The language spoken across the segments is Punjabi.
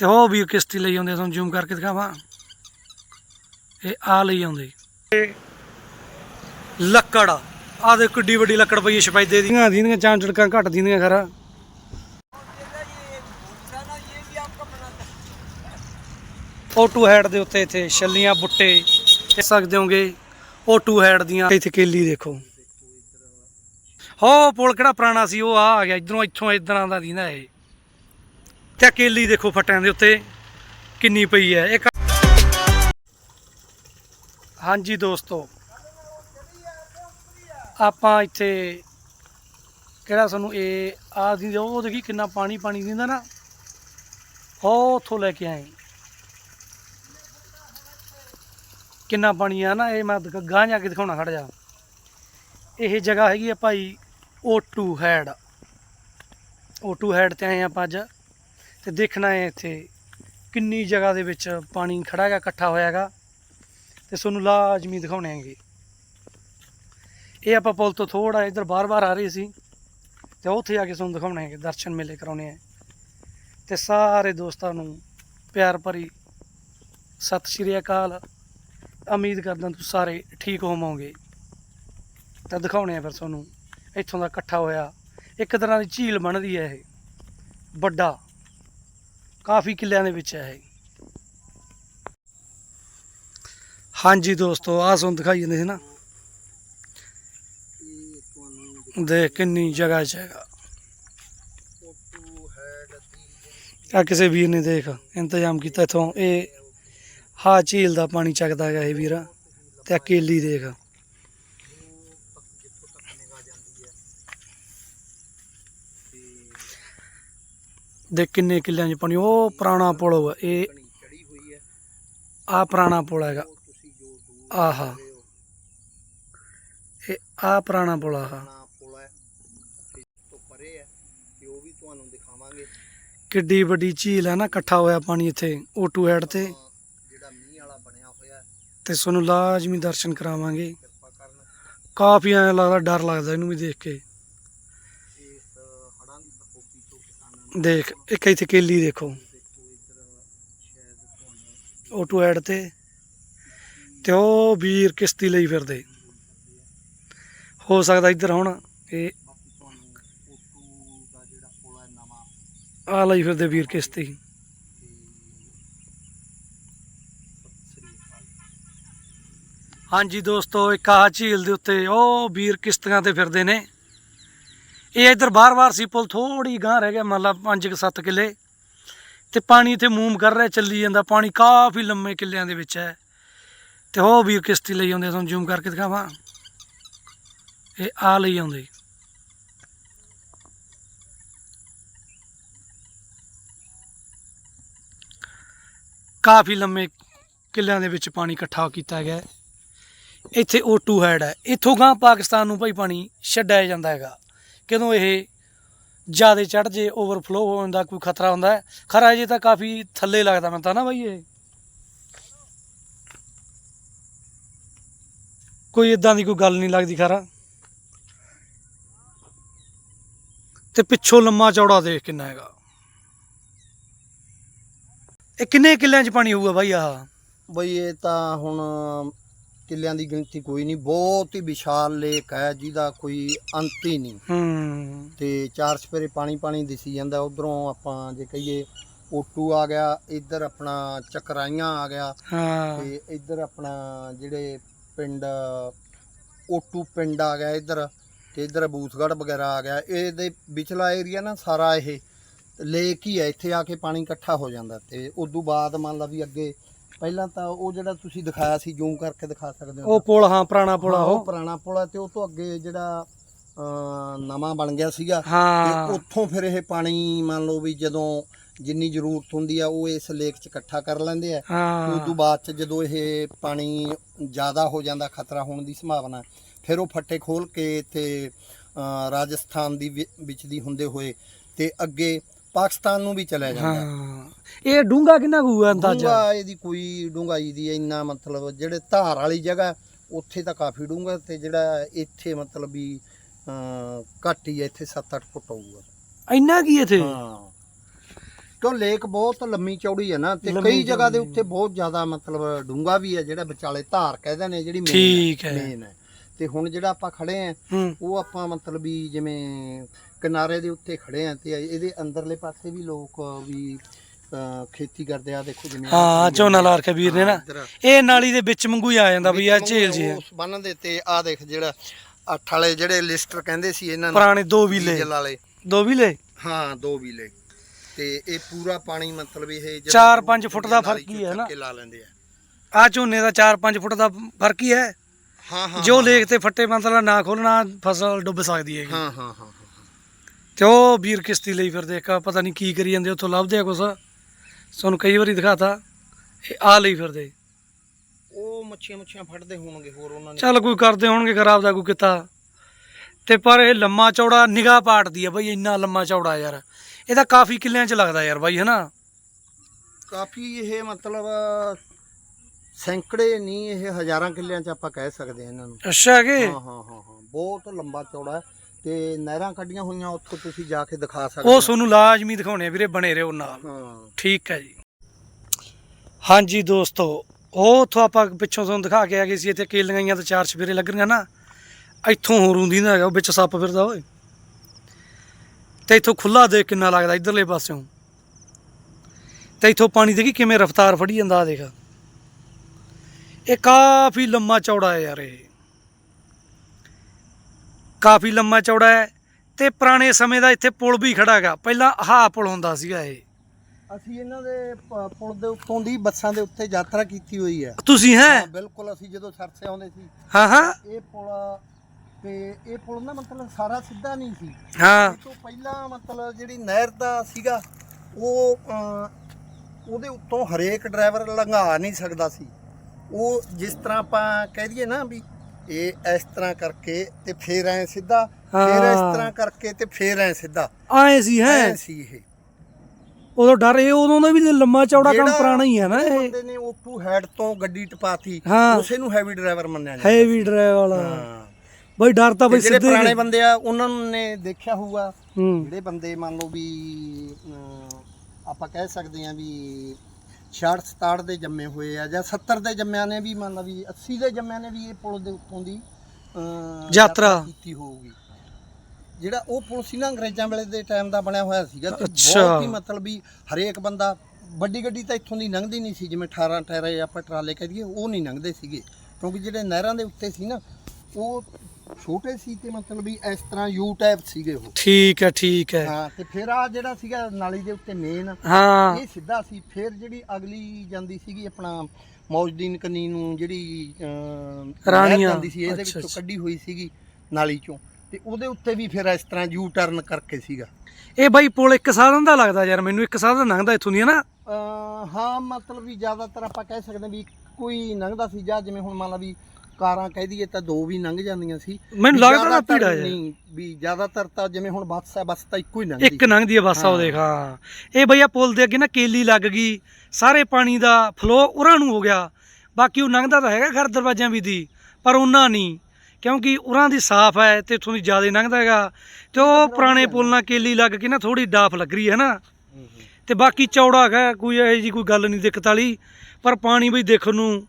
ਤੇ ਉਹ ਵੀ ਕਿਸ਼ਤੀ ਲਈ ਆਉਂਦੇ ਤੁਹਾਨੂੰ ਜ਼ੂਮ ਕਰਕੇ ਦਿਖਾਵਾਂ। ਇਹ ਆ ਲਈ ਆਉਂਦੇ। ਲੱਕੜ। ਆ ਦੇ ਕਿੱਡੀ ਵੱਡੀ ਲੱਕੜ ਪਈ ਹੈ ਸ਼ਪੈਦੇ ਦੀਆਂ ਦੀਆਂ ਚਾਂ ਚੜਕਾਂ ਘੱਟ ਦੀਆਂ ਖਰਾ। ਓਟੂ ਹੈਡ ਦੇ ਉੱਤੇ ਇੱਥੇ ਛੱਲੀਆਂ, ਬੁੱਟੇ ਦੇਖ ਸਕਦੇ ਹੋਗੇ। ਓਟੂ ਹੈਡ ਦੀਆਂ। ਇੱਥੇ ਕੇਲੀ ਦੇਖੋ। ਹੋ, ਪੁਲ ਕਿਹੜਾ ਪੁਰਾਣਾ ਸੀ, ਉਹ ਆ ਆ ਗਿਆ। ਇਧਰੋਂ ਇੱਥੋਂ ਇਦਾਂ ਦਾ ਦੀਨਾ ਇਹ। ਤੇ ਆਹ ਕੇਲੀ ਦੇਖੋ ਫਟਿਆਂ ਦੇ ਉੱਤੇ, ਕਿੰਨੀ ਪਈ ਹੈ। ਇੱਕ ਹਾਂਜੀ ਦੋਸਤੋ, ਆਪਾਂ ਇੱਥੇ ਕਿਹੜਾ ਸਾਨੂੰ ਇਹ ਆ ਦੀ ਉਹ ਦੇਖੀ ਕਿੰਨਾ ਪਾਣੀ ਪਾਣੀ ਦਿੰਦਾ ਨਾ। ਉਹ ਉੱਥੋਂ ਲੈ ਕੇ ਆਏ। ਕਿੰਨਾ ਪਾਣੀ ਆ ਨਾ, ਇਹ ਮੈਂ ਦਿਖਾ- ਜਾ ਕੇ ਦਿਖਾਉਣਾ ਖੜ ਜਾ। ਇਹ ਜਗ੍ਹਾ ਹੈਗੀ ਆ ਭਾਈ ਓਟੂ ਹੈਡ। ਓਟੂ ਹੈਡ ਤੇ ਆਏ ਆਪਾਂ ਅੱਜ। ਤੇ ਦੇਖਣਾ ਹੈ ਇੱਥੇ ਕਿੰਨੀ ਜਗ੍ਹਾ ਦੇ ਵਿੱਚ ਪਾਣੀ ਖੜਾ ਹੈਗਾ, ਇਕੱਠਾ ਹੋਇਆ ਹੈਗਾ ਤੇ ਤੁਹਾਨੂੰ ਲਾਜ਼ਮੀ ਦਿਖਾਉਣੇ ਹੈਗੇ। ਇਹ ਆਪਾਂ ਪੁਲ ਤੋਂ ਥੋੜਾ ਇੱਧਰ ਬਾਰ-ਬਾਰ ਆ ਰਹੇ ਸੀ ਤੇ ਉੱਥੇ ਆ ਕੇ ਤੁਹਾਨੂੰ ਦਿਖਾਉਣੇ ਹੈਗੇ, ਦਰਸ਼ਨ ਮੇਲੇ ਕਰਾਉਣੇ ਆ। ਤੇ ਸਾਰੇ ਦੋਸਤਾਂ ਨੂੰ ਪਿਆਰ ਭਰੀ ਸਤਿ ਸ਼੍ਰੀ ਅਕਾਲ। ਉਮੀਦ ਕਰਦਾ ਤੁਸੀਂ ਸਾਰੇ ਠੀਕ ਹੋਵੋਗੇ। ਤਾਂ ਦਿਖਾਉਣੇ ਆ ਫਿਰ ਤੁਹਾਨੂੰ, ਇੱਥੋਂ ਦਾ ਇਕੱਠਾ ਹੋਇਆ। ਇੱਕ ਤਰ੍ਹਾਂ ਦੀ ਝੀਲ ਬਣਦੀ ਹੈ ਇਹ, ਵੱਡਾ। ਕਾਫੀ ਕਿੱਲਿਆਂ ਦੇ ਵਿੱਚ ਹੈ ਹਾਂਜੀ ਦੋਸਤੋ, ਆਹ ਤੁਹਾਨੂੰ ਦਿਖਾਈ ਜਾਂਦੇ ਸੀ ਨਾ। ਦੇਖ ਕਿੰਨੀ ਜਗ੍ਹਾ 'ਚ ਹੈਗਾ। ਆ ਕਿਸੇ ਵੀਰ ਨੇ ਦੇਖ, ਇੰਤਜ਼ਾਮ ਕੀਤਾ ਇਥੋਂ। ਇਹ ਹਾ ਝੀਲ ਦਾ ਪਾਣੀ ਚੱਕਦਾ ਹੈਗਾ ਇਹ ਵੀਰ। ਤੇ ਆ ਦੇਖ। ਦੇ ਕਿੰਨੇ ਕਿੱਲਿਆਂ 'ਚ ਪਾਣੀ ਉਹ ਪੁਰਾਣਾ ਪੁਲ ਵਾ ਇਹ ਆ ਪੁਰਾਣਾ ਪੁਲ ਹੈਗਾ ਉਹ ਤੁਸੀਂ ਆਹਾ। ਇਹ ਆ ਪੁਰਾਣਾ ਪੁਲ ਆਹਾ। ਕਿੱਡੀ ਵੱਡੀ ਝੀਲ ਹੈ ਨਾ, ਇਕੱਠਾ ਹੋਇਆ ਪਾਣੀ ਇੱਥੇ ਓਟੂ ਹੈਡ ਤੇ। ਜਿਹੜਾ ਮੀਂਹ ਵਾਲਾ ਬਣਿਆ ਹੋਇਆ ਤੇ ਤੁਹਾਨੂੰ ਲਾਜ਼ਮੀ ਦਰਸ਼ਨ ਕਰਾਵਾਂਗੇ। ਕਾਫੀ ਐਂ ਲੱਗਦਾ, ਡਰ ਲੱਗਦਾ ਇਹਨੂੰ ਵੀ ਦੇਖ ਕੇ। ਹੜਾਂ ਦੀ ਪ੍ਰਕੋਪੀ ਤੋਂ ਕਿਸਾਨਾਂ ਨੂੰ ਦੇਖ ਇੱਕ ਇੱਥੇ ਕੇਲੀ ਦੇਖੋ। ਦੇਖੋ ਇੱਧਰ ਸ਼ਾਇਦ ਤੁਹਾਨੂੰ ਓਟੂ ਹੈਡ ਤੇ ਤੇ ਉਹ ਵੀਰ ਕਿਸ਼ਤੀ ਲਈ ਫਿਰਦੇ। ਹੋ ਸਕਦਾ ਇੱਧਰ ਹੁਣ ਇਹ ਬਾਕੀ ਤੁਹਾਨੂੰ ਓਟੂ ਦਾ ਜਿਹੜਾ ਪੁਲ ਹੈ ਨਵਾਂ ਆ ਲਈ ਫਿਰਦੇ ਵੀਰ ਕਿਸ਼ਤੀ। ਤੇ ਸਤਿ ਸ੍ਰੀ ਅਕਾਲ ਹਾਂਜੀ ਦੋਸਤੋ ਇੱਕ ਆਹ ਝੀਲ ਦੇ ਉੱਤੇ ਉਹ ਵੀਰ ਕਿਸ਼ਤੀਆਂ ਤੇ ਫਿਰਦੇ ਨੇ। ਇਹ ਇੱਧਰ ਬਾਰ-ਬਾਰ ਸੀ, ਪੁਲ ਥੋੜੀ ਗਾਂ ਰਹਿ ਗਿਆ, ਮੰਨ ਲਾ 5-7 ਕਿੱਲੇ। ਤੇ ਪਾਣੀ ਇੱਥੇ ਮੂਮ ਕਰ ਰਿਹਾ, ਚੱਲੀ ਜਾਂਦਾ, ਪਾਣੀ ਕਾਫੀ ਲੰਮੇ ਕਿੱਲਿਆਂ ਦੇ ਵਿੱਚ ਹੈ। ਤੇ ਉਹ ਵੀ ਕਿਸ਼ਤੀ ਲਈ ਆਉਂਦੇ ਤੁਹਾਨੂੰ ਜ਼ੂਮ ਕਰਕੇ ਦਿਖਾਵਾਂ। ਇਹ ਆ ਲਈ ਆਉਂਦੇ। ਕਾਫੀ ਲੰਮੇ ਕਿੱਲਿਆਂ ਦੇ ਵਿੱਚ ਪਾਣੀ ਇਕੱਠਾ ਕੀਤਾ ਗਿਆ ਹੈ। ਇੱਥੇ O2 ਹੈਡ ਹੈ। ਇੱਥੋਂ ਗਾਂ ਪਾਕਿਸਤਾਨ ਨੂੰ ਭਾਈ ਪਾਣੀ ਛੱਡਿਆ ਜਾਂਦਾ ਹੈਗਾ। ਕਦੋਂ ਇਹ ਜਿਆਦੇ ਚੜ ਜੇ ਓਵਰਫਲੋ ਹੋਣ ਦਾ ਕੋਈ ਖਤਰਾ ਹੁੰਦਾ ਹੈ? ਖਰਾ ਜੇ ਤਾਂ ਕਾਫੀ ਥੱਲੇ ਲੱਗਦਾ ਮੈਨੂੰ ਤਾਂ ਨਾ ਬਾਈ ਇਹ। ਕੋਈ ਇਦਾਂ ਦੀ ਕੋਈ ਗੱਲ ਨਹੀਂ ਲੱਗਦੀ ਖਰਾ। ਤੇ ਪਿੱਛੋਂ ਲੰਮਾ ਚੌੜਾ ਦੇਖ ਕਿੰਨਾ ਹੈਗਾ। ਇਹ ਕਿੰਨੇ ਕਿੱਲਿਆਂ 'ਚ ਪਾਣੀ ਹੋਊਗਾ ਬਾਈ ਆਹ? ਬਈ ਇਹ ਤਾਂ ਹੁਣ ਕਿੱਲਿਆਂ ਦੀ ਗਿਣਤੀ ਕੋਈ ਨਹੀਂ ਬਹੁਤ ਹੀ ਵਿਸ਼ਾਲ ਲੇਕ ਹੈ ਜਿਹਦਾ ਕੋਈ ਅੰਤ ਹੀ ਨਹੀਂ। ਹੂੰ। ਤੇ ਚਾਰ ਸਪੇਰੇ ਪਾਣੀ ਪਾਣੀ ਦਿਸੀ ਜਾਂਦਾ ਉਧਰੋਂ ਆਪਾਂ ਜੇ ਕਹੀਏ ਓਟੂ ਆ ਗਿਆ ਇੱਧਰ ਆਪਣਾ ਚਕਰਾਈਆਂ ਆ ਗਿਆ ਹਾਂ। ਤੇ ਇੱਧਰ ਆਪਣਾ ਜਿਹੜੇ ਪਿੰਡ ਓਟੂ ਪਿੰਡ ਆ ਗਿਆ ਇੱਧਰ ਤੇ ਇੱਧਰ ਬੂਥਗੜ ਵਗੈਰਾ ਆ ਗਿਆ। ਇਹਦੇ ਵਿਚਲਾ ਏਰੀਆ ਨਾ ਸਾਰਾ ਇਹ ਲੇਕ ਹੀ ਹੈ ਇੱਥੇ ਆ ਕੇ ਪਾਣੀ ਇਕੱਠਾ ਹੋ ਜਾਂਦਾ। ਤੇ ਉਦੋਂ ਬਾਅਦ ਮੰਨ ਲਾ ਵੀ ਅੱਗੇ ਪਹਿਲਾਂ ਤਾਂ ਉਹ ਜਿਹੜਾ ਤੁਸੀਂ ਦਿਖਾਇਆ ਸੀ ਜ਼ੂਮ ਕਰਕੇ ਦਿਖਾ ਸਕਦੇ ਹੋ ਉਹ ਪੁਲ ਹਾਂ ਪੁਰਾਣਾ ਪੁਲ ਆ ਉਹ। ਪੁਰਾਣਾ ਪੁਲ ਤੇ ਉਹ ਤੋਂ ਅੱਗੇ ਜਿਹੜਾ ਅਹ, ਨਵਾਂ ਬਣ ਗਿਆ ਸੀਗਾ। ਹਾਂ। ਤੇ ਉੱਥੋਂ ਫਿਰ ਇਹ ਪਾਣੀ ਮੰਨ ਲਓ ਵੀ ਜਦੋਂ ਜਿੰਨੀ ਜ਼ਰੂਰਤ ਹੁੰਦੀ ਆ ਉਹ ਇਸ ਲੇਕ 'ਚ ਇਕੱਠਾ ਕਰ ਲੈਂਦੇ ਆ। ਤੇ ਹਾਂ ਉਦੋਂ ਬਾਅਦ 'ਚ ਜਦੋਂ ਇਹ ਪਾਣੀ ਜ਼ਿਆਦਾ ਹੋ ਜਾਂਦਾ ਖਤਰਾ ਹੋਣ ਦੀ ਸੰਭਾਵਨਾ ਫਿਰ ਉਹ ਫੱਟੇ ਖੋਲ ਕੇ ਇੱਥੇ ਅਹ, ਰਾਜਸਥਾਨ ਦੀ ਵਿ- ਵਿੱਚ ਦੀ ਹੁੰਦੇ ਹੋਏ ਤੇ ਅੱਗੇ ਪਾਕਿਸਤਾਨ ਨੂੰ ਵੀ ਚਲਿਆ ਜਾਂਦਾ। ਹਾਂ। ਇਹ ਡੂੰਗਾ ਕਿੰਨਾ ਕੁ ਹੋਊਗਾ ਅੰਦਾਜ਼ਾ? ਡੂੰਘਾ ਇਹਦੀ ਕੋਈ ਡੂੰਘਾਈ ਦੀ ਇੰਨਾ ਮਤਲਬ ਜਿਹੜੇ ਧਾਰ ਵਾਲੀ ਜਗ੍ਹਾ ਉੱਥੇ ਤਾਂ ਕਾਫੀ ਡੂੰਘਾ ਤੇ ਜਿਹੜਾ ਇੱਥੇ ਮਤਲਬ ਵੀ ਘੱਟ ਹੀ ਹੈ ਇੱਥੇ 7-8 ਫੁੱਟ ਹੋਊਗਾ। ਇੰਨਾ ਕੀ ਇੱਥੇ? ਹਾਂ। ਕਿਉਂ ਲੇਕ ਬਹੁਤ ਲੰਮੀ ਚੌੜੀ ਹੈ ਨਾ ਤੇ ਲੰਮੀ ਕਈ ਜਗ੍ਹਾ ਦੇ ਉੱਤੇ ਬਹੁਤ ਜ਼ਿਆਦਾ ਮਤਲਬ ਡੂੰਗਾ ਵੀ ਹੈ ਜਿਹੜਾ ਵਿਚਾਲੇ ਧਾਰ ਕਹਿੰਦੇ ਨੇ ਜਿਹੜੀ main ਠੀਕ ਹੈ। ਹੈ। ਤੇ ਹੁਣ ਜਿਹੜਾ ਆਪਾਂ ਖੜੇ ਆ ਹੂੰ। ਉਹ ਆਪਾਂ ਮਤਲਬ ਵੀ ਜਿਵੇਂ ਕਿਨਾਰੇ ਦੇ ਉੱਤੇ ਖੜੇ ਆ ਤੇ ਇਹਦੇ ਅੰਦਰਲੇ ਪਾਸੇ ਵੀ ਲੋਕ ਵੀ ਅਹ, ਖੇਤੀ ਕਰਦੇ ਆ ਦੇਖੋ ਜਿਵੇਂ ਹਾਂ ਝੋਨਾ ਲਾ ਰੱਖਿਆ ਵੀਰ ਨੇ ਨਾ। ਇੱਧਰ ਇਹ ਨਾਲੀ ਦੇ ਵਿੱਚ ਮੰਗੂ ਹੀ ਆ ਜਾਂਦਾ ਵੀ ਆ ਝੇਲ ਜੀ ਹੈ। ਉਸ ਬੰਨ ਦੇ ਤੇ ਆ ਦੇਖ ਜਿਹੜਾ ਅੱਠ ਵਾਲੇ ਜਿਹੜੇ ਲਿਸਟਰ ਕਹਿੰਦੇ ਸੀ ਇਹਨਾਂ ਨੂੰ ਪੁਰਾਣੇ ਦੋ ਵੀਲੇ ਡੀਜ਼ਲ ਵਾਲੇ। ਦੋ ਵੀਲੇ? ਹਾਂ ਦੋ ਵੀਲੇ। ਤੇ ਇਹ ਪੂਰਾ ਪਾਣੀ ਮਤਲਬ ਇਹ ਚਾਰ ਪੰਜ ਫੁੱਟ ਦਾ ਨਾਲੀ ਫ਼ਰਕ ਹੀ ਹੈ ਨਾ। ਚੱਕ ਕੇ ਲਾ ਲੈਂਦੇ ਆ। ਆ ਝੋਨੇ ਦਾ 4-5 ਫੁੱਟ ਦਾ ਫ਼ਰਕ ਹੀ ਹੈ। ਹਾਂ ਹਾਂ ਜੋ ਲੇਕ ਤੇ ਫੱਟੇ ਮਤਲਬ ਨਾ ਖੋਲਣਾ ਫਸਲ ਡੁੱਬ ਸਕਦੀ ਹੈਗੀ। ਹਾਂ ਹਾਂ ਹਾਂ। ਤੇ ਉਹ ਵੀਰ ਕਿਸ਼ਤੀ ਲਈ ਫਿਰਦੇ ਇੱਕ ਪਤਾ ਨਹੀਂ ਕੀ ਕਰੀ ਜਾਂਦੇ ਉੱਥੋਂ ਲੱਭਦੇ ਆ ਕੁਛ। ਸਾਨੂੰ ਕਈ ਵਾਰੀ ਦਿਖਾਤਾ ਇਹ ਆ ਲਈ ਫਿਰਦੇ। ਉਹ ਮੱਛੀਆਂ ਮੱਛੀਆਂ ਫੜਦੇ ਹੋਣਗੇ ਹੋਰ ਉਹਨਾਂ ਨੇ। ਚੱਲ ਕੋਈ ਕਰਦੇ ਹੋਣਗੇ ਖਰਾਬ ਦਾ ਕੋਈ ਕਿਤਾ। ਤੇ ਪਰ ਇਹ ਲੰਮਾ ਚੌੜਾ ਨਿਗਾਹ ਪਾਟਦੀ ਆ ਬਈ ਇੰਨਾ ਲੰਮਾ ਚੌੜਾ ਯਾਰ। ਇਹਦਾ ਕਾਫੀ ਕਿੱਲਿਆਂ ਚ ਲੱਗਦਾ ਯਾਰ ਬਾਈ ਹਨਾ? ਕਾਫੀ ਇਹ ਮਤਲਬ ਸੈਂਕੜੇ ਨਹੀਂ ਇਹ ਹਜ਼ਾਰਾਂ ਕਿੱਲਿਆਂ ਚ ਆਪਾਂ ਕਹਿ ਸਕਦੇ ਹਾਂ ਇਹਨਾਂ ਨੂੰ। ਅੱਛਾ ਕਿ? ਹਾਂ ਹਾਂ ਹਾਂ ਹਾਂ। ਬਹੁਤ ਲੰਬਾ ਚੌੜਾ ਹੈ। ਤੇ ਨਹਿਰਾਂ ਕੱਢੀਆਂ ਹੋਈਆਂ ਉੱਥੋਂ ਤੁਸੀਂ ਜਾ ਕੇ ਦਿਖਾ ਸਕਦੇ ਉਹ ਤੁਹਾਨੂੰ ਲਾਜ਼ਮੀ ਦਿਖਾਉਣੇ ਆ ਵੀਰੇ ਬਣੇ ਰਹੋ ਨਾਲ। ਹਾਂ। ਠੀਕ ਹੈ ਜੀ। ਹਾਂਜੀ ਦੋਸਤੋ ਉਹ ਉੱਥੋਂ ਆਪਾਂ ਪਿੱਛੋਂ ਤੁਹਾਨੂੰ ਦਿਖਾ ਕੇ ਆ ਗਏ ਸੀ ਇੱਥੇ ਕੇਲੀਆਂ ਤੇ ਚਾਰ ਛਪੇਰੇ ਲੱਗਣੀਆਂ ਨਾ ਇੱਥੋਂ ਹੋਰ ਹੁੰਦੀ ਨਾ ਹੈਗਾ ਉਹ ਵਿੱਚ ਸੱਪ ਫਿਰਦਾ ਓਏ। ਤੇ ਇੱਥੋਂ ਖੁੱਲਾ ਦੇਖ ਕਿੰਨਾ ਲੱਗਦਾ ਇਧਰਲੇ ਪਾਸਿਓਂ। ਤੇ ਇੱਥੋਂ ਪਾਣੀ ਦੇਖੀ ਕਿਵੇਂ ਰਫ਼ਤਾਰ ਫੜੀ ਜਾਂਦਾ ਦੇਖ। ਇਹ ਕਾਫੀ ਲੰਮਾ ਚੌੜਾ ਹੈ ਯਾਰ ਇਹ। ਕਾਫੀ ਲੰਮਾ ਚੌੜਾ ਹੈ ਤੇ ਪੁਰਾਣੇ ਸਮੇਂ ਦਾ ਇੱਥੇ ਪੁਲ ਵੀ ਖੜਾ ਹੈਗਾ। ਪਹਿਲਾਂ ਆਹ ਪੁਲ ਹੁੰਦਾ ਸੀਗਾ ਇਹ। ਅਸੀਂ ਇਹਨਾਂ ਦੇ ਪ- ਪੁਲ ਦੇ ਉੱਤੋਂ ਦੀ ਬੱਸਾਂ ਦੇ ਉੱਤੇ ਯਾਤਰਾ ਕੀਤੀ ਹੋਈ ਹੈ। ਤੁਸੀਂ ਹੈ? ਹਾਂ ਬਿਲਕੁਲ ਅਸੀਂ ਜਦੋਂ ਸਰਸੇ ਆਉਂਦੇ ਸੀ। ਹਾਂ ਹਾਂ। ਇਹ ਪੁਲ ਤੇ ਇਹ ਪੁਲ ਨਾ ਮਤਲਬ ਸਾਰਾ ਸਿੱਧਾ ਨਹੀਂ ਸੀ। ਹਾਂ। ਇਹ ਤੋਂ ਪਹਿਲਾਂ ਮਤਲਬ ਜਿਹੜੀ ਨਹਿਰ ਦਾ ਸੀਗਾ ਉਹ ਉਹਦੇ ਉੱਤੋਂ ਹਰੇਕ ਡਰਾਈਵਰ ਲੰਘਾ ਨਹੀਂ ਸਕਦਾ ਸੀ। ਉਹ ਜਿਸ ਤਰ੍ਹਾਂ ਆਪਾਂ ਕਹਿ ਦਈਏ ਨਾ ਵੀ ਇਹ ਇਸ ਤਰ੍ਹਾਂ ਕਰਕੇ ਤੇ ਫੇਰ ਐ ਸਿੱਧਾ ਫੇਰ ਇਸ ਹਾਂ। ਤਰ੍ਹਾਂ ਕਰਕੇ ਤੇ ਫੇਰ ਐ ਸਿੱਧਾ। ਆਏ ਸੀ ਹੈ। ਐ ਸੀ ਇਹ। ਉਦੋਂ ਡਰ ਇਹ ਉਦੋਂ ਦਾ ਵੀ ਲੰਮਾ ਚੌੜਾ ਕੰਮ ਜਿਹੜਾ ਪੁਰਾਣਾ ਹੀ ਹੈ ਨਾ ਇਹ। ਬੰਦੇ ਨੇ ਓਟੂ ਹੈਡ ਤੋਂ ਗੱਡੀ ਟਪਾਤੀ ਹਾਂ। ਉਸੇ ਨੂੰ ਹੈਵੀ ਡਰਾਈਵਰ ਮੰਨਿਆ ਜਾਂਦਾ ਹੈਵੀ ਡਰਾਈਵ ਵਾਲਾ। ਹਾਂ। ਬਈ ਡਰ ਤਾਂ ਤੇ ਬਈ ਜਿਹੜੇ ਸਿੱਧੇ ਪੁਰਾਣੇ ਬੰਦੇ ਆ ਉਹਨਾਂ ਨੇ ਦੇਖਿਆ ਹੋਊਗਾ। ਹੂੰ। ਜਿਹੜੇ ਬੰਦੇ ਮੰਨ ਲਓ ਵੀ ਅਮ, ਆਪਾਂ ਕਹਿ ਸਕਦੇ ਆ ਵੀ 66 67 ਦੇ ਜੰਮੇ ਹੋਏ ਆ ਜਾਂ 70 ਦੇ ਜੰਮਿਆਂ ਨੇ ਵੀ ਮੰਨ ਲਾ ਵੀ 80 ਦੇ ਜੰਮਿਆਂ ਨੇ ਵੀ ਇਹ ਪੁਲ ਦੇ ਉੱਤੋਂ ਦੀ ਯਾਤਰਾ। ਕੀਤੀ ਹੋਊਗੀ ਜਿਹੜਾ ਉਹ ਪੁਲ ਸੀ ਨਾ ਅੰਗਰੇਜ਼ਾਂ ਵੇਲੇ ਦੇ ਟਾਈਮ ਦਾ ਬਣਿਆ ਹੋਇਆ ਸੀਗਾ ਤੇ ਅੱਛਾ। ਬਹੁਤ ਹੀ ਮਤਲਬ ਵੀ ਹਰੇਕ ਬੰਦਾ ਵੱਡੀ ਗੱਡੀ ਤਾਂ ਇੱਥੋਂ ਦੀ ਲੰਘਦੀ ਨਹੀਂ ਸੀ ਜਿਵੇਂ 18 ਟਾਇਰ ਆਪਾਂ ਟਰਾਲੇ ਕਹਿ ਦਈਏ ਉਹ ਨਹੀਂ ਲੰਘਦੇ ਸੀਗੇ ਕਿਉਂਕਿ ਜਿਹੜੇ ਨਹਿਰਾਂ ਦੇ ਉੱਤੇ ਸੀ ਨਾ ਉਹ ਛੋਟੇ ਸੀ ਤੇ ਮਤਲਬ ਵੀ ਇਸ ਤਰ੍ਹਾਂ ਯੂ ਟਾਈਪ ਸੀਗੇ ਉਹ। ਠੀਕ ਹੈ ਠੀਕ ਹੈ। ਹਾਂ ਤੇ ਫਿਰ ਆ ਜਿਹੜਾ ਸੀਗਾ ਨਾਲੀ ਦੇ ਉੱਤੇ ਮੇਨ ਹਾਂ। ਇਹ ਸਿੱਧਾ ਸੀ। ਫਿਰ ਜਿਹੜੀ ਅਗਲੀ ਜਾਂਦੀ ਸੀਗੀ ਆਪਣਾ ਮੌਜਦੀਨ ਕਨੀ ਨੂੰ ਜਿਹੜੀ ਰਾਣੀਆਂ। ਜਾਂਦੀ ਸੀ ਇਹਦੇ ਵਿੱਚੋਂ। ਕੱਢੀ ਹੋਈ ਸੀਗੀ ਨਾਲੀ ਚੋਂ। ਤੇ ਉਹਦੇ ਉੱਤੇ ਵੀ ਫਿਰ ਇਸ ਤਰ੍ਹਾਂ ਯੂ ਟਰਨ ਕਰਕੇ ਸੀਗਾ। ਇਹ ਬਾਈ ਪੁਲ ਇੱਕ ਸਾਧਨ ਦਾ ਲੱਗਦਾ ਯਾਰ ਮੈਨੂੰ ਇੱਕ ਸਾਧਨ ਲੰਘਦਾ ਇੱਥੋਂ ਦੀ ਹੈ ਨਾ। ਹਾਂ ਮਤਲਬ ਵੀ ਜ਼ਿਆਦਾਤਰ ਆਪਾਂ ਕਹਿ ਸਕਦੇ ਵੀ ਕੋਈ ਲੰਘਦਾ ਸੀ ਜਾਂ ਜਿਵੇਂ ਹੁਣ ਮੰਨ ਲਾ ਵੀ ਕਾਰਾਂ ਕਹਿ ਦਈਏ ਤਾਂ ਦੋ ਵੀ ਲੰਘ ਜਾਂਦੀਆਂ ਸੀ। ਮੈਨੂੰ ਵੀ ਲੱਗਦਾ ਨਾ ਜ਼ਿਆਦਾਤਰ ਭੀੜਾ ਨਹੀਂ ਵੀ ਜ਼ਿਆਦਾਤਰ ਤਾਂ ਜਿਵੇਂ ਹੁਣ ਬੱਸ ਹੈ ਬੱਸ ਤਾਂ ਇੱਕੋ ਹੀ ਲੰਘਦੀ। ਇੱਕ ਲੰਘਦੀ ਹੈ ਬੱਸ ਆ ਉਹ ਦੇਖ ਹਾਂ। ਇਹ ਬਈ ਆ ਪੁਲ ਦੇ ਅੱਗੇ ਨਾ ਕੇਲੀ ਲੱਗ ਗਈ ਸਾਰੇ ਪਾਣੀ ਦਾ ਫਲੋ ਉਰਾਂ ਨੂੰ ਹੋ ਗਿਆ। ਬਾਕੀ ਉਹ ਲੰਘਦਾ ਤਾਂ ਹੈਗਾ ਘਰ ਦਰਵਾਜ਼ਿਆਂ ਵੀ ਦੀ ਪਰ ਉਹਨਾਂ ਨਹੀਂ। ਕਿਉਂਕਿ ਉਰਾਂ ਦੀ ਸਾਫ਼ ਹੈ ਤੇ ਇਥੋਂ ਦੀ ਜ਼ਿਆਦਾ ਲੰਘਦਾ ਹੈਗਾ। ਤੇ ਉਹ ਪੁਰਾਣੇ ਪੁਲ ਨਾਲ ਕੇਲੀ ਲੱਗ ਕੇ ਨਾ ਥੋੜੀ ਡਾਫ ਲੱਗ ਰਹੀ ਹੈ ਨਾ। ਤੇ ਬਾਕੀ ਚੌੜਾ ਹੈਗਾ ਕੋਈ ਇਹੋ ਜੀ ਕੋਈ ਗੱਲ ਨਹੀਂ ਦਿੱਕਤ ਵਾਲੀ। ਪਰ ਪਾਣੀ ਬਈ ਦੇਖਣ ਨੂੰ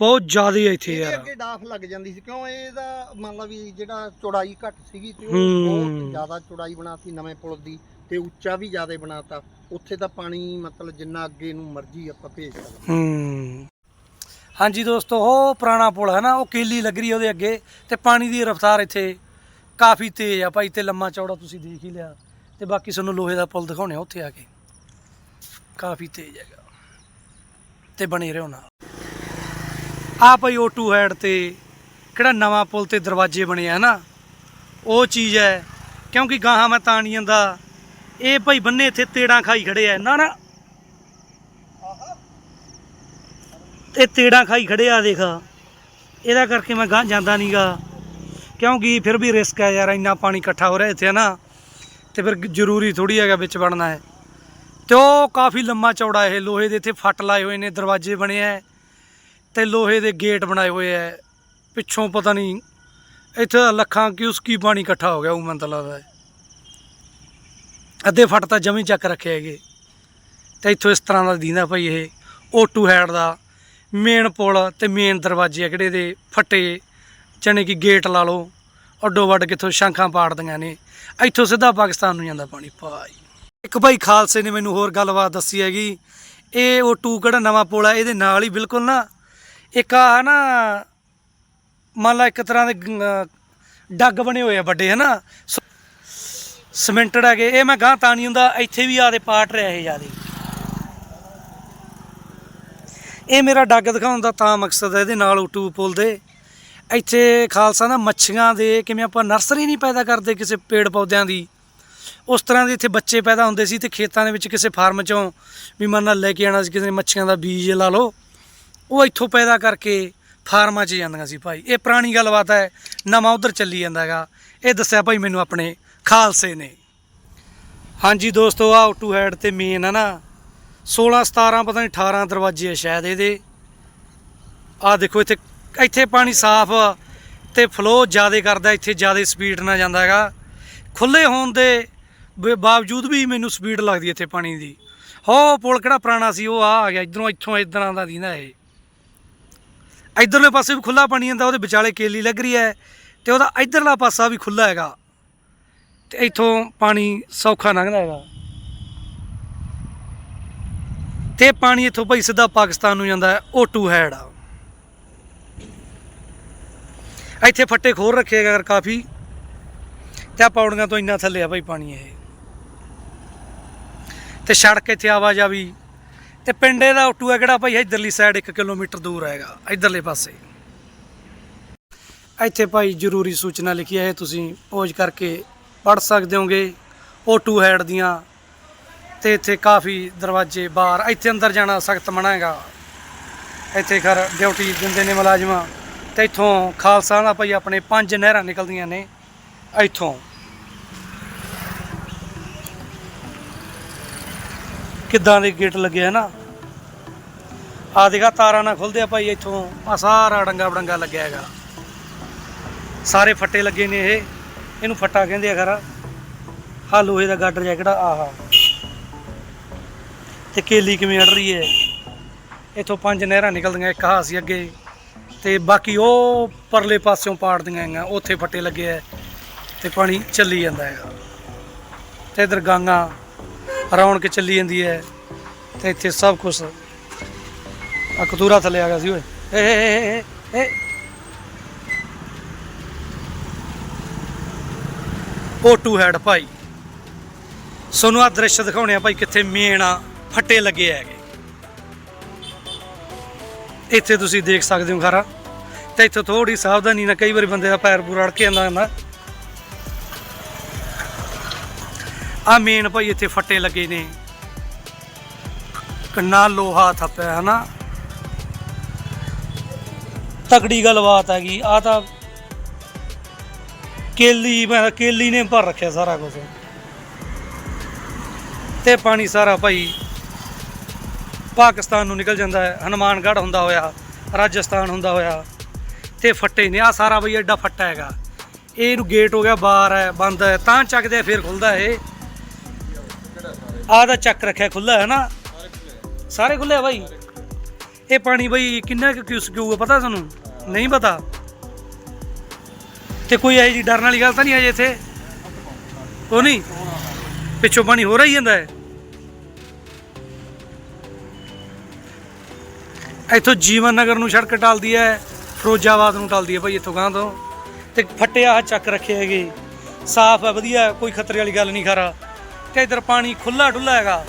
ਬਹੁਤ ਜ਼ਿਆਦਾ ਇੱਥੇ ਇਹਦੇ ਯਾਰ। ਅੱਗੇ ਡਾਫ ਲੱਗ ਜਾਂਦੀ ਸੀ ਕਿਉਂ ਇਹਦਾ ਮੰਨ ਲਾ ਵੀ ਜਿਹੜਾ ਚੌੜਾਈ ਘੱਟ ਸੀਗੀ ਤੇ ਉਹ ਹੂੰ। ਬਹੁਤ ਜ਼ਿਆਦਾ ਚੌੜਾਈ ਬਣਾਤੀ ਨਵੇਂ ਪੁਲ ਦੀ ਤੇ ਉੱਚਾ ਵੀ ਜ਼ਿਆਦਾ ਬਣਾਤਾ। ਉੱਥੇ ਤਾਂ ਪਾਣੀ ਮਤਲਬ ਜਿੰਨਾ ਅੱਗੇ ਨੂੰ ਮਰਜ਼ੀ ਆਪਾਂ ਭੇਜ ਸਕਦੇ ਹੂੰ। ਹਾਂਜੀ ਦੋਸਤੋ ਉਹ ਪੁਰਾਣਾ ਪੁਲ ਹੈ ਨਾ ਉਹ ਕੇਲੀ ਲੱਗ ਰਹੀ ਹੈ ਉਹਦੇ ਅੱਗੇ ਤੇ ਪਾਣੀ ਦੀ ਰਫ਼ਤਾਰ ਇੱਥੇ ਕਾਫੀ ਤੇਜ਼ ਆ ਭਾਈ ਤੇ ਲੰਮਾ ਚੌੜਾ ਤੁਸੀਂ ਦੇਖ ਹੀ ਲਿਆ। ਤੇ ਬਾਕੀ ਤੁਹਾਨੂੰ ਲੋਹੇ ਦਾ ਪੁਲ ਦਿਖਾਉਣੇ ਆ ਉੱਥੇ ਆ ਕੇ। ਕਾਫੀ ਤੇਜ਼ ਹੈਗਾ। ਤੇ ਬਣੇ ਰਹੋ ਨਾਲ। ਆ ਭਾਈ O2 ਹੈਡ ਤੇ ਕਿਹੜਾ ਨਵਾਂ ਪੁਲ ਤੇ ਦਰਵਾਜ਼ੇ ਬਣੇ ਆ ਨਾ, ਉਹ ਚੀਜ਼ ਹੈ। ਕਿਉਂਕਿ ਗਾਹਾਂ ਮੈਂ ਤਾਂ ਨਹੀਂ ਜਾਂਦਾ। ਇਹ ਭਾਈ ਬੰਨੇ ਇੱਥੇ ਤੇੜਾਂ ਖਾਈ ਖੜੇ ਆ, ਨਾ ਨਾ। ਇਹ ਤੇੜਾਂ ਖਾਈ ਖੜੇ ਆ, ਦੇਖ। ਇਹਦਾ ਕਰਕੇ ਮੈਂ ਗਾਂ ਜਾਂਦਾ ਨਹੀਂਗਾ ਕਿਉਂਕਿ ਫਿਰ ਵੀ ਰਿਸਕ ਹੈ ਯਾਰ, ਇੰਨਾ ਪਾਣੀ ਇਕੱਠਾ ਹੋ ਰਿਹਾ ਇੱਥੇ ਨਾ, ਤੇ ਫਿਰ ਜ਼ਰੂਰੀ ਥੋੜੀ ਹੈਗਾ ਵਿੱਚ ਵੜਨਾ ਹੈ। ਤੇ ਉਹ ਕਾਫੀ ਲੰਮਾ ਚੌੜਾ ਇਹ, ਲੋਹੇ ਦੇ ਇੱਥੇ ਫੱਟ ਲਾਏ ਹੋਏ ਨੇ, ਦਰਵਾਜ਼ੇ ਬਣੇ ਐ ਤੇ ਲੋਹੇ ਦੇ ਗੇਟ ਬਣਾਏ ਹੋਏ ਐ। ਪਿੱਛੋਂ ਪਤਾ ਨਹੀਂ ਇੱਥੇ ਦਾ ਲੱਖਾਂ ਕਿਉਸਕੀ ਪਾਣੀ ਇਕੱਠਾ ਹੋ ਗਿਆ ਉਹ ਮੈਨੂੰ ਤਾਂ ਲੱਗਦਾ ਅੱਧੇ ਫੱਟ ਤਾਂ ਜਮੀ ਚੱਕ ਰੱਖੇ ਹੈਗੇ। ਤੇ ਇੱਥੋਂ ਇਸ ਤਰ੍ਹਾਂ ਦਾ ਦੀਂਦਾ ਭਾਈ ਇਹ ਓਟੂ ਹੈਡ ਦਾ ਮੇਨ ਪੁਲ ਤੇ ਮੇਨ ਦਰਵਾਜ਼ੇ ਆ ਕਿਹੜੇ ਦੇ ਫੱਟੇ, ਜਾਣੀ ਕਿ ਗੇਟ ਲਾ ਲਓ, ਅੱਡੋ ਵੱਡ ਕਿੱਥੋਂ ਸ਼ੰਖਾਂ ਪਾੜਦੀਆਂ ਨੇ। ਇੱਥੋਂ ਸਿੱਧਾ ਪਾਕਿਸਤਾਨ ਨੂੰ ਜਾਂਦਾ ਪਾਣੀ, ਭਾਈ। ਇੱਕ ਭਾਈ ਖਾਲਸੇ ਨੇ ਮੈਨੂੰ ਹੋਰ ਗੱਲਬਾਤ ਦੱਸੀ ਹੈਗੀ, ਇਹ ਓਟੂ ਕਿਹੜਾ ਨਵਾਂ ਪੁਲ ਆ, ਇਹਦੇ ਨਾਲ ਹੀ ਬਿਲਕੁਲ ਨਾ ਇੱਕ ਆ ਨਾ, ਮੰਨ ਲਾ ਇੱਕ ਤਰ੍ਹਾਂ ਦੇ ਡੱਗ ਬਣੇ ਹੋਏ ਆ ਵੱਡੇ, ਹਨਾ? ਸ- ਸੀਮੈਂਟਡ ਹੈਗੇ, ਇਹ ਮੈਂ ਗਾਂ ਤਾਂ ਨਹੀਂ ਹੁੰਦਾ, ਇੱਥੇ ਵੀ ਆਦੇ ਪਾਟ ਰਿਹਾ ਇਹ ਜਿਆਦੇ। ਇਹ ਮੇਰਾ ਡੱਗ ਦਿਖਾਉਣ ਦਾ ਤਾਂ ਮਕਸਦ ਹੈ, ਇਹਦੇ ਨਾਲ ਉਟੂ ਪੁੱਲ ਦੇ। ਇੱਥੇ ਖਾਲਸਾ ਨਾ ਮੱਛੀਆਂ ਦੇ, ਕਿਵੇਂ ਆਪਾਂ ਨਰਸਰੀ ਨਹੀਂ ਪੈਦਾ ਕਰਦੇ ਕਿਸੇ ਪੇੜ ਪੌਦਿਆਂ ਦੀ, ਉਸ ਤਰ੍ਹਾਂ ਦੇ ਇੱਥੇ ਬੱਚੇ ਪੈਦਾ ਹੁੰਦੇ ਸੀ ਤੇ ਖੇਤਾਂ ਦੇ ਵਿੱਚ ਕਿਸੇ ਫਾਰਮ ਚੋਂ ਵੀ ਮੰਨ ਨਾਲ ਲੈ ਕੇ ਆਣਾ ਸੀ, ਕਿਸੇ ਨੇ ਮੱਛੀਆਂ ਦਾ ਬੀਜ ਲਾ ਲਓ। ਉਹ ਇੱਥੋਂ ਪੈਦਾ ਕਰਕੇ ਫਾਰਮਾਂ 'ਚ ਜਾਂਦੀਆਂ ਸੀ ਭਾਈ। ਇਹ ਪੁਰਾਣੀ ਗੱਲਬਾਤ ਹੈ, ਨਵਾਂ ਉਧਰ ਚੱਲੀ ਜਾਂਦਾ ਹੈਗਾ। ਇਹ ਦੱਸਿਆ ਭਾਈ ਮੈਨੂੰ ਆਪਣੇ ਖਾਲਸੇ ਨੇ। ਹਾਂਜੀ ਦੋਸਤੋ ਆ ਆਊਟੂ ਹੈਡ ਤੇ ਮੇਨ ਹੈ ਨਾ। 16 17 ਪਤਾ ਨਹੀਂ 18 ਦਰਵਾਜ਼ੇ ਆ ਸ਼ਾਇਦ ਇਹਦੇ। ਆ ਦੇਖੋ ਇੱਥੇ ਇੱਥੇ ਪਾਣੀ ਸਾਫ਼ ਤੇ ਫਲੋ ਜ਼ਿਆਦਾ ਕਰਦਾ, ਇੱਥੇ ਜ਼ਿਆਦਾ ਸਪੀਡ ਨਾਲ ਜਾਂਦਾ ਹੈਗਾ। ਖੁੱਲੇ ਹੋਣ ਦੇ ਬ- ਬਾਵਜੂਦ ਵੀ ਮੈਨੂੰ ਸਪੀਡ ਲੱਗਦੀ ਇੱਥੇ ਪਾਣੀ ਦੀ। ਹੋ, ਪੁਲ ਕਿਹੜਾ ਪੁਰਾਣਾ ਸੀ, ਉਹ ਆ ਆ ਗਿਆ, ਇਧਰੋਂ ਇੱਥੋਂ ਇਦਾਂ ਦਾ ਦੀਂਦਾ ਇਹ। ਇਧਰਲੇ ਪਾਸੇ ਵੀ ਖੁੱਲਾ ਪਾਣੀ ਜਾਂਦਾ, ਉਹਦੇ ਵਿਚਾਲੇ ਕੇਲੀ ਲੱਗ ਰਹੀ ਹੈ ਤੇ ਉਹਦਾ ਇਧਰਲਾ ਪਾਸਾ ਵੀ ਖੁੱਲਾ ਹੈਗਾ। ਤੇ ਇੱਥੋਂ ਪਾਣੀ ਸੌਖਾ ਲੰਘਦਾ ਹੈਗਾ। ਤੇ ਪਾਣੀ ਇੱਥੋਂ ਭਾਈ ਸਿੱਧਾ ਪਾਕਿਸਤਾਨ ਨੂੰ ਜਾਂਦਾ ਹੈ ਓਟੂ ਹੈਡ ਆ। ਇੱਥੇ ਫੱਟੇ ਖੋਰ ਰੱਖੇ ਹੈਗਾ ਕਾਫੀ, ਤੇ ਆ ਪੌੜੀਆਂ ਤੋਂ ਇੰਨਾ ਥੱਲੇ ਆ ਭਾਈ ਪਾਣੀ ਇਹ। ਤੇ ਸੜਕ ਇੱਥੇ ਆਵਾਜਾਵੀ ਤੇ ਪਿੰਡੇ ਦਾ ਓਟੂ ਹੈ ਕਿਹੜਾ ਭਾਈ? ਇਧਰਲੀ ਸਾਈਡ 1 ਕਿਲੋਮੀਟਰ ਦੂਰ ਹੈਗਾ, ਇਧਰਲੇ ਪਾਸੇ। ਇੱਥੇ ਭਾਈ ਜ਼ਰੂਰੀ ਸੂਚਨਾ ਲਿਖੀ ਹੈ ਤੁਸੀਂ ਪੋਜ ਕਰਕੇ ਪੜ ਸਕਦੇ ਹੋਗੇ ਓਟੂ ਹੈਡ ਦੀਆਂ। ਤੇ ਇੱਥੇ ਕਾਫੀ ਦਰਵਾਜ਼ੇ ਬਾਹਰ, ਇੱਥੇ ਅੰਦਰ ਜਾਣਾ ਸਖਤ ਮਨਾ ਹੈਗਾ। ਇੱਥੇ ਖਰ ਡਿਊਟੀ ਦਿੰਦੇ ਨੇ ਮੁਲਾਜ਼ਮਾਂ। ਤੇ ਇੱਥੋਂ ਖਾਲਸਾ ਦਾ ਭਾਈ ਆਪਣੇ ਪੰਜ ਨਹਿਰਾਂ ਨਿਕਲਦੀਆਂ ਨੇ, ਇੱਥੋਂ। ਕਿੱਦਾਂ ਦੇ ਗੇਟ ਲੱਗੇ ਆ ਨਾ। ਆ ਦੇਖਾ, ਤਾਰਾਂ ਨਾਲ ਖੁੱਲਦੇ ਆ ਭਾਈ ਇੱਥੋਂ। ਆ ਸਾਰਾ ਡੰਗਾ ਬੜੰਗਾ ਲੱਗਿਆ ਹੈਗਾ। ਸਾਰੇ ਫੱਟੇ ਲੱਗੇ ਨੇ ਇਹ। ਇਹਨੂੰ ਫੱਟਾ ਕਹਿੰਦੇ ਆ ਖਰਾ। ਆ ਲੋਹੇ ਦਾ ਗਾਡਰ ਜਿਹਾ ਆਹਾ। ਤੇ ਕੇਲੀ ਕਿਵੇਂ ਅੜ ਰਹੀ ਹੈ। ਇੱਥੋਂ ਪੰਜ ਨਹਿਰਾਂ ਨਿਕਲਦੀਆਂ, ਇੱਕ ਆਹ ਸੀ ਅੱਗੇ। ਤੇ ਬਾਕੀ ਉਹ ਪਰਲੇ ਪਾਸਿਓਂ ਪਾੜਦੀਆਂ ਹੈਗੀਆਂ, ਉੱਥੇ ਫੱਟੇ ਲੱਗੇ ਆ। ਤੇ ਪਾਣੀ ਚੱਲੀ ਜਾਂਦਾ ਹੈਗਾ। ਤੇ ਇਧਰ ਗਾਂਗਾ। ਰੌਣਕ ਚੱਲੀ ਜਾਂਦੀ ਹੈ ਤੇ ਇੱਥੇ ਸਭ ਕੁਝ ਆ ਕਤੂਰਾ ਥੱਲੇ ਆ ਗਿਆ ਸੀ, ਓਏ। ਏ ਏ ਏ ਏ ਏ ਓਟੂ ਹੈਡ ਭਾਈ, ਸੋਨੂੰ ਆ ਦ੍ਰਿਸ਼ ਦਿਖਾਉਣੇ ਆ ਭਾਈ ਕਿੱਥੇ ਮੇਨ ਆ ਫੱਟੇ ਲੱਗੇ ਹੈਗੇ। ਇੱਥੇ ਤੁਸੀਂ ਦੇਖ ਸਕਦੇ ਹੋ ਖਾਰਾ। ਤੇ ਇੱਥੇ ਥੋੜੀ ਸਾਵਧਾਨੀ ਨਾਲ ਕਈ ਵਾਰੀ ਬੰਦੇ ਦਾ ਪੈਰ ਪੂਰਾ ਅੜ ਕੇ ਜਾਂਦਾ ਹੁੰਦਾ ਆ ਮੇਨ ਭਾਈ ਇੱਥੇ ਫੱਟੇ ਲੱਗੇ ਨੇ। ਕਿੰਨਾ ਲੋਹਾ ਥੱਪਿਆ, ਹਨਾ? ਤਕੜੀ ਗੱਲਬਾਤ ਹੈਗੀ, ਆ ਤਾਂ ਕੇਲੀ, ਮੈਂ ਕੇਲੀ ਨੇ ਭਰ ਰੱਖਿਆ ਸਾਰਾ ਕੁਝ ਤੇ ਪਾਣੀ ਸਾਰਾ ਭਾਈ ਪਾਕਿਸਤਾਨ ਨੂੰ ਨਿਕਲ ਜਾਂਦਾ ਹੈ। ਹਨੂਮਾਨਗੜ੍ਹ ਹੁੰਦਾ ਹੋਇਆ, ਰਾਜਸਥਾਨ ਹੁੰਦਾ ਹੋਇਆ, ਤੇ ਫੱਟੇ ਨੇ। ਆ ਸਾਰਾ ਬਈ ਐਡਾ ਫੱਟਾ ਹੈਗਾ। ਇਹ ਇਹਨੂੰ ਗੇਟ ਹੋ ਗਿਆ, ਬਾਹਰ ਹੈ, ਬੰਦ ਹੈ, ਤਾਂ ਚੱਕਦੇ ਫਿਰ ਖੁੱਲਦਾ ਇਹ। ਆਹ ਦਾ ਚੱਕ ਰੱਖਿਆ ਖੁੱਲਾ ਹੈ ਨਾ? ਸਾਰੇ ਖੁੱਲੇ ਆ ਬਾਈ? ਇਹ ਪਾਣੀ ਬਾਈ ਕਿੰਨਾ ਕੁ ਕਿਉਂ ਕਿਉਂ ਪਤਾ ਤੁਹਾਨੂੰ? ਨਹੀਂ ਪਤਾ? ਤੇ ਕੋਈ ਇਹੋ ਜੀ ਡਰਨ ਵਾਲੀ ਗੱਲ ਤਾਂ ਨਹੀਂ ਅਜੇ ਇੱਥੇ? ਉਹ ਨਹੀਂ? ਪਿੱਛੋਂ ਪਾਣੀ ਹੋ ਰਹੀ ਜਾਂਦਾ ਹੈ। ਇੱਥੋਂ ਜੀਵਨ ਨਗਰ ਨੂੰ ਸੜਕ ਟਲਦੀ ਹੈ, ਫਿਰੋਜ਼ਾਬਾਦ ਨੂੰ ਟਲਦੀ ਹੈ ਭਾਈ ਇੱਥੋਂ ਗਾਂ ਤੋਂ। ਤੇ ਫੱਟਿਆ ਚੱਕ ਰੱਖੇ ਹੈਗੇ। ਸਾਫ਼ ਹੈ, ਵਧੀਆ ਕੋਈ ਖਤਰੇ ਵਾਲੀ ਗੱਲ ਨਹੀਂ ਖਰਾ। ਤੇ ਇਧਰ ਪਾਣੀ ਖੁੱਲਾ ਡੁੱਲਾ ਹੈਗਾ।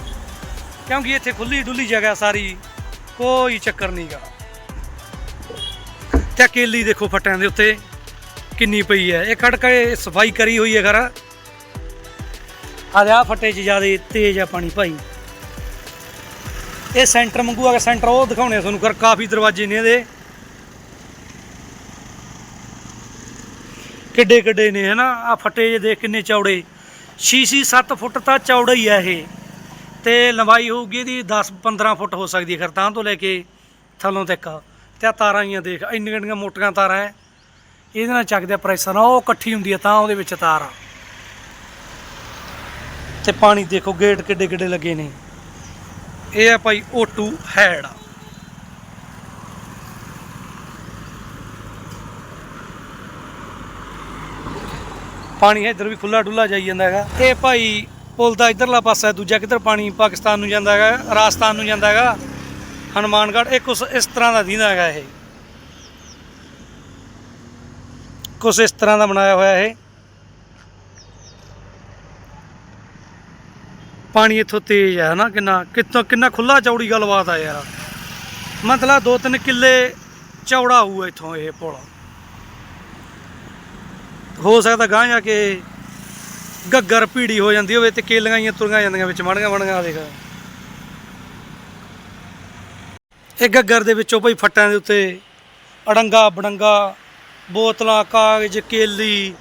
ਕਿਉਂਕਿ ਇੱਥੇ ਖੁੱਲੀ ਡੁੱਲੀ ਜਗ੍ਹਾ ਸਾਰੀ, ਕੋਈ ਚੱਕਰ ਨਹੀਂਗਾ ਤੇ ਅਕੇਲੀ ਦੇਖੋ ਫੱਟਿਆਂ ਦੇ ਉੱਤੇ, ਕਿੰਨੀ ਪਈ ਹੈ। ਇਹ ਕੱਢ ਕੇ ਸਫ਼ਾਈ ਕਰੀ ਹੋਈ ਹੈ ਖਰਾ ਆ ਫੱਟੇ 'ਚ ਜ਼ਿਆਦਾ ਤੇਜ਼ ਆ ਪਾਣੀ ਭਾਈ। ਇਹ ਸੈਂਟਰ ਮੰਗੂ ਆ ਸੈਂਟਰ, ਉਹ ਦਿਖਾਉਣੇ ਆ ਤੁਹਾਨੂੰ ਕਰ ਕਾਫੀ ਦਰਵਾਜ਼ੇ ਨੇ ਇਹਦੇ। ਕਿੱਡੇ ਕਿੱਡੇ ਨੇ, ਹਨਾ? ਆ ਫੱਟੇ ਜੇ ਦੇਖ ਕਿੰਨੇ ਚੌੜੇ। 6-6 7 ਫੁੱਟ ਤਾਂ ਚੌੜਾ ਹੀ ਹੈ ਇਹ। ਤੇ ਲੰਬਾਈ ਹੋਊਗੀ ਇਹਦੀ 10 15 ਫੁੱਟ ਹੋ ਸਕਦੀ ਹੈ ਖਰਤਾਂ ਤੋਂ ਲੈ ਕੇ ਥੱਲੋਂ ਤੱਕ। ਤੇ ਆ ਤਾਰਾਂ ਹੀ ਆ ਦੇਖ, ਇੰਨੀਆਂ ਇੰਨੀਆਂ ਮੋਟੀਆਂ ਤਾਰਾਂ ਹੈ ਇਹਦੇ ਨਾਲ ਚੱਕਦੇ ਆ ਪ੍ਰੈਸ਼ਰ ਨਾਲ ਉਹ ਇਕੱਠੀ ਹੁੰਦੀ ਹੈ ਤਾਂ ਉਹਦੇ ਵਿੱਚ ਤਾਰ ਆ। ਤੇ ਪਾਣੀ ਦੇਖੋ ਗੇਟ ਕਿੱਡੇ ਕਿੱਡੇ ਲੱਗੇ ਨੇ। ਇਹ ਆ ਭਾਈ ਓਟੂ ਹੈਡ। ਪਾਣੀ ਇੱਧਰ ਵੀ ਖੁੱਲਾ ਡੁੱਲਾ ਜਾਈ ਜਾਂਦਾ ਹੈਗਾ। ਇਹ ਭਾਈ ਪੁਲ ਦਾ ਇਧਰਲਾ ਪਾਸਾ ਦੂਜਾ ਕਿੱਧਰ ਪਾਣੀ ਪਾਕਿਸਤਾਨ ਨੂੰ ਜਾਂਦਾ ਹੈਗਾ, ਰਾਜਸਥਾਨ ਨੂੰ ਜਾਂਦਾ ਹੈਗਾ। ਹਨੂਮਾਨਗੜ੍ਹ, ਇਹ ਕੁਛ ਇਸ ਤਰ੍ਹਾਂ ਦਾ ਦਿੰਦਾ ਹੈਗਾ ਇਹ। ਕੁਛ ਇਸ ਤਰ੍ਹਾਂ ਦਾ ਬਣਾਇਆ ਹੋਇਆ ਇਹ। ਪਾਣੀ ਇੱਥੋਂ ਤੇਜ਼ ਹੈ ਨਾ ਕਿੰਨਾ ਕਿੰਨਾ ਕਿੰਨਾ ਖੁੱਲਾ ਚੌੜੀ ਗੱਲਬਾਤ ਆ ਯਾਰ। ਮਤਲਬ ਦੋ ਤਿੰਨ ਕਿੱਲੇ ਚੌੜਾ ਹੋਊ ਇੱਥੋਂ ਇਹ ਪੁਲ। ਹੋ ਸਕਦਾ ਗਾਂ ਜਾ ਕੇ ਗੱਗਰ ਭੀੜੀ ਹੋ ਜਾਂਦੀ ਹੋਵੇ ਤੇ ਕੇਲੀਆਂ ਹੀ ਤੁਰੀਆਂ ਜਾਂਦੀਆਂ ਵਿੱਚ, ਮੜੀਆਂ ਮੜੀਆਂ ਦੇਖ। ਇਹ ਗੱਗਰ ਦੇ ਵਿੱਚੋਂ ਭਾਈ ਫੱਟਾਂ ਦੇ ਉੱਤੇ ਅੜੰਗਾ, ਬੜੰਗਾ, ਬੋਤਲਾਂ, ਕਾਗਜ਼, ਕੇਲੀ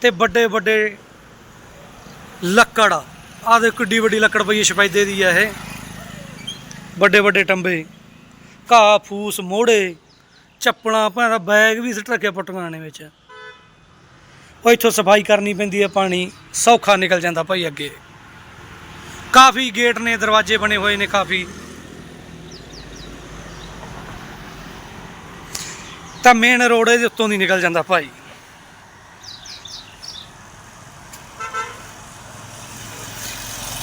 ਤੇ ਵੱਡੇ ਵੱਡੇ ਲੱਕੜ। ਆਹ ਦੇ ਕਿੱਡੀ ਵੱਡੀ ਲੱਕੜ ਪਈ ਹੈ ਦੀ ਆ ਇਹ। ਵੱਡੇ ਵੱਡੇ ਟੰਬੇ, ਘਾਹ, ਫੂਸ ਮੋੜੇ ਚੱਪਲਾਂ ਭਾਂ ਬੈਗ ਵੀ ਸਿੱਟ ਰੱਖਿਆ ਪਟਕਾਂ ਵਿੱਚ। ਉਹ ਇੱਥੋਂ ਸਫ਼ਾਈ ਕਰਨੀ ਪੈਂਦੀ ਹੈ ਪਾਣੀ, ਸੌਖਾ ਨਿਕਲ ਜਾਂਦਾ ਭਾਈ ਅੱਗੇ। ਕਾਫੀ ਗੇਟ ਨੇ, ਦਰਵਾਜ਼ੇ ਬਣੇ ਹੋਏ ਨੇ ਕਾਫੀ। ਤਾਂ ਮੇਨ ਰੋਡ ਇਹਦੇ ਉੱਤੋਂ ਦੀ ਨਿਕਲ ਜਾਂਦਾ ਭਾਈ।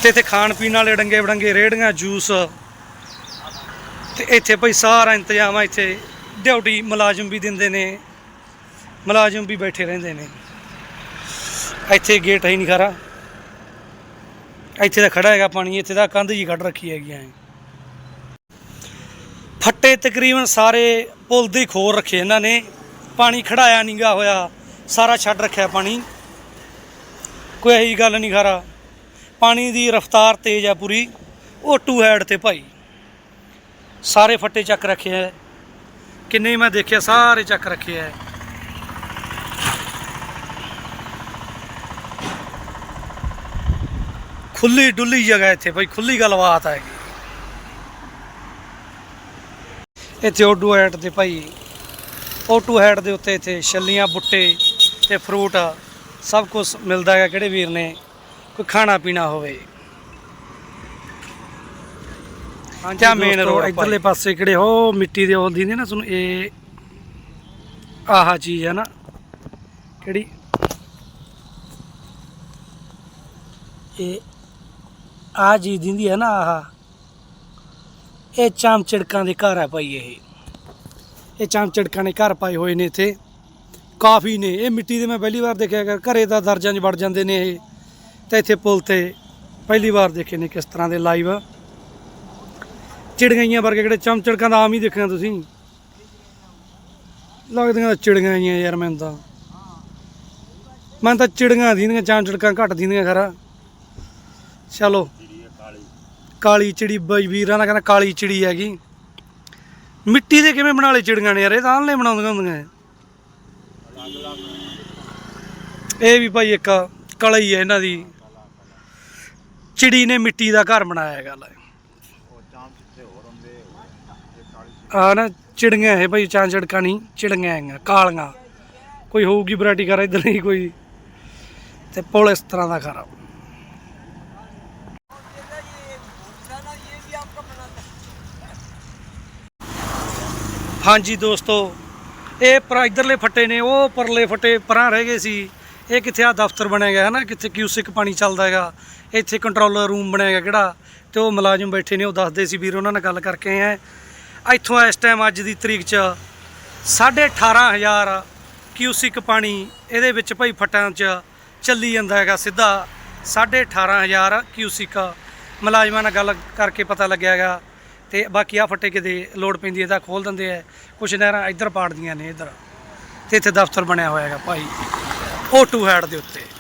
ਤੇ ਇੱਥੇ ਖਾਣ ਪੀਣ ਵਾਲੇ ਡੰਗੇ ਵੜੰਗੇ ਰੇੜੀਆਂ ਜੂਸ। ਤੇ ਇੱਥੇ ਭਾਈ ਸਾਰਾ ਇੰਤਜ਼ਾਮ ਆ ਇੱਥੇ। ਡਿਊਟੀ ਮੁਲਾਜ਼ਮ ਵੀ ਦਿੰਦੇ ਨੇ, ਮੁਲਾਜ਼ਮ ਵੀ ਬੈਠੇ ਰਹਿੰਦੇ ਨੇ। ਇੱਥੇ ਗੇਟ ਹੈ ਨਹੀਂ ਖਰਾ। ਇੱਥੇ ਦਾ ਖੜਾ ਹੈਗਾ ਪਾਣੀ, ਇੱਥੇ ਦਾ ਕੰਧ ਜੀ ਕੱਢ ਰੱਖੀ ਹੈਗੀ ਐ। ਫੱਟੇ ਤਕਰੀਬਨ ਸਾਰੇ ਪੁਲ ਦੇ ਖੋਰ ਰੱਖੇ ਇਹਨਾਂ ਨੇ। ਪਾਣੀ ਖੜਾਇਆ ਨਹੀਂਗਾ ਹੋਇਆ, ਸਾਰਾ ਛੱਡ ਰੱਖਿਆ ਪਾਣੀ। ਕੋਈ ਇਹੀ ਗੱਲ ਨਹੀਂ ਖਰਾ। ਪਾਣੀ ਦੀ ਰਫ਼ਤਾਰ ਤੇਜ਼ ਆ ਪੂਰੀ। ਉਹ ਟੂ ਹੈਡ ਤੇ ਭਾਈ। ਸਾਰੇ ਫੱਟੇ ਚੱਕ ਰੱਖੇ ਐ। ਕਿੰਨੇ ਮੈਂ ਦੇਖਿਆ, ਸਾਰੇ ਚੱਕ ਰੱਖੇ ਐ। ਖੁੱਲੀ ਡੁੱਲੀ ਜਗ੍ਹਾ ਇੱਥੇ ਭਾਈ ਖੁੱਲੀ ਗੱਲਬਾਤ ਹੈਗੀ ਇੱਥੇ ਓਡੂ ਹੈਡ ਤੇ ਭਾਈ ਓਟੂ ਹੈਡ ਦੇ ਉੱਤੇ ਇੱਥੇ ਛੱਲੀਆਂ ਬੁੱਟੇ ਤੇ ਫਰੂਟ ਸਭ ਕੁਝ ਮਿਲਦਾ ਹੈਗਾ ਕਿਹੜੇ ਵੀਰ ਨੇ? ਕੋਈ ਖਾਣਾ ਪੀਣਾ ਹੋਵੇ। ਹਾਂਜੀ ਮੇਨ ਰੋਡ ਇਧਰਲੇ ਪਾਸੇ ਕਿਹੜੇ ਹੋ ਮਿੱਟੀ ਦੇ ਉਹ ਦਿੰਦੇ ਨਾ ਤੁਹਾਨੂੰ ਇਹ ਆਹ ਚੀਜ਼ ਹੈ ਨਾ ਕਿਹੜੀ? ਇਹ ਆ ਜੀ ਦਿੰਦੀ ਹੈ ਨਾ ਆਹ। ਇਹ ਚਾਮ ਦੇ ਘਰ ਹੈ ਭਾਈ ਇਹ। ਇਹ ਚਾਮ ਚੜਕਾਂ ਨੇ ਘਰ ਪਾਏ ਹੋਏ ਨੇ ਇੱਥੇ। ਕਾਫੀ ਨੇ। ਇਹ ਮਿੱਟੀ ਦੇ ਮੈਂ ਪਹਿਲੀ ਵਾਰ ਦੇਖਿਆ ਕਰ ਘਰੇ ਦਾ ਦਰਜਾਂ 'ਚ ਵੜ ਜਾਂਦੇ ਨੇ ਇਹ। ਤਾਂ ਇੱਥੇ ਪੁਲ ਤੇ ਪਹਿਲੀ ਵਾਰ ਦੇਖੇ ਨੇ ਕਿਸ ਤਰ੍ਹਾਂ ਦੇ ਲਾਈਵ। ਚਿੜਗਾਈਆਂ ਵਰਗੇ ਕਿਹੜੇ ਚਮਚੜਕਾਂ ਦਾ ਆਮ ਹੀ ਦੇਖਣਾ ਤੁਸੀਂ। ਲੱਗਦੀਆਂ ਚਿੜੀਆਂ ਆਈਆਂ ਯਾਰ ਮੈਨੂੰ ਤਾਂ। ਮੈਂ ਤਾਂ ਚਿੜੀਆਂ ਦੀਂਦੀਆਂ ਚਾਮ ਘੱਟ ਦੀਂਦੀਆਂ ਖਰਾ। ਚਲੋ। ਕਾਲੀ ਚਿੜੀ ਬਾਈ ਵੀਰਾਂ ਦਾ ਕਹਿੰਦਾ ਕਾਲੀ ਚਿੜੀ ਹੈਗੀ। ਮਿੱਟੀ ਦੇ ਕਿਵੇਂ ਬਣਾ ਲਏ ਚਿੜੀਆਂ ਨੇ ਯਾਰ, ਇਹ ਤਾਂ ਆਨਲੇ ਬਣਾਉਂਦੀਆਂ ਹੁੰਦੀਆਂ ਇਹ। ਵੀ ਭਾਈ ਇੱਕ ਕਲਾ ਹੀ ਹੈ ਇਹਨਾਂ ਦੀ। ਚਿੜੀ ਨੇ ਮਿੱਟੀ ਦਾ ਘਰ ਬਣਾਇਆ ਹੈ ਗੱਲ ਆ ਨਾ, ਚਿੜੀਆਂ ਹੈ ਭਾਈ ਚਾਂ ਚੜਕਾ ਨਹੀਂ, ਚਿੜੀਆਂ ਹੈਗੀਆਂ, ਕਾਲੀਆਂ। ਕੋਈ ਹੋਊਗੀ ਵੈਰਾਈਟੀ ਕਰ, ਇਧਰ ਨਹੀਂ ਕੋਈ। ਤੇ ਪੁਲ ਇਸ ਤਰ੍ਹਾਂ ਦਾ ਖਰਾ ਹਾਂਜੀ ਦੋਸਤੋ, ਇਹ ਪਰ ਇਧਰਲੇ ਫੱਟੇ ਨੇ, ਉਹ ਪਰਲੇ ਫੱਟੇ ਪਰਾਂ ਰਹਿ ਗਏ ਸੀ। ਇਹ ਕਿੱਥੇ ਆ? ਦਫ਼ਤਰ ਬਣਿਆ ਗਿਆ, ਹੈ ਨਾ? ਕਿੱਥੇ ਕਿਊਸਿਕ ਪਾਣੀ ਚੱਲਦਾ ਹੈਗਾ। ਇੱਥੇ ਕੰਟਰੋਲਰ ਰੂਮ ਬਣਿਆ ਗਿਆ ਕਿਹੜਾ? ਤੇ ਉਹ ਮੁਲਾਜ਼ਮ ਬੈਠੇ ਨੇ, ਉਹ ਦੱਸਦੇ ਸੀ, ਵੀਰ ਉਹਨਾਂ ਨਾਲ ਗੱਲ ਕਰਕੇ ਆਏ ਇੱਥੋਂ ਇਸ ਟਾਈਮ ਅੱਜ ਦੀ ਤਰੀਕ 'ਚ 18500 ਕਿਊਸਿਕ ਪਾਣੀ ਇਹਦੇ ਵਿੱਚ ਭਾਈ ਫੱਟਾਂ 'ਚ ਚੱਲੀ ਜਾਂਦਾ ਹੈਗਾ, ਸਿੱਧਾ 18500 ਕਿਊਸਿਕ। ਮੁਲਾਜ਼ਮਾਂ ਨਾਲ ਗੱਲ ਕਰਕੇ ਪਤਾ ਲੱਗਿਆ ਹੈਗਾ। ਤੇ ਬਾਕੀ ਆ ਫੱਟੇ ਕਿਤੇ ਲੋਡ ਪੈਂਦੀ ਹੈ ਤਾਂ ਖੋਲ ਦਿੰਦੇ ਆ। ਕੁਛ ਨਹਿਰਾਂ ਇੱਧਰ ਪਾੜਦੀਆਂ ਨੇ ਇੱਧਰ। ਤੇ ਇੱਥੇ ਦਫ਼ਤਰ ਬਣਿਆ ਹੋਇਆ ਹੈਗਾ ਭਾਈ। ਉਹ ਟੂ ਹੈਡ ਦੇ ਉੱਤੇ।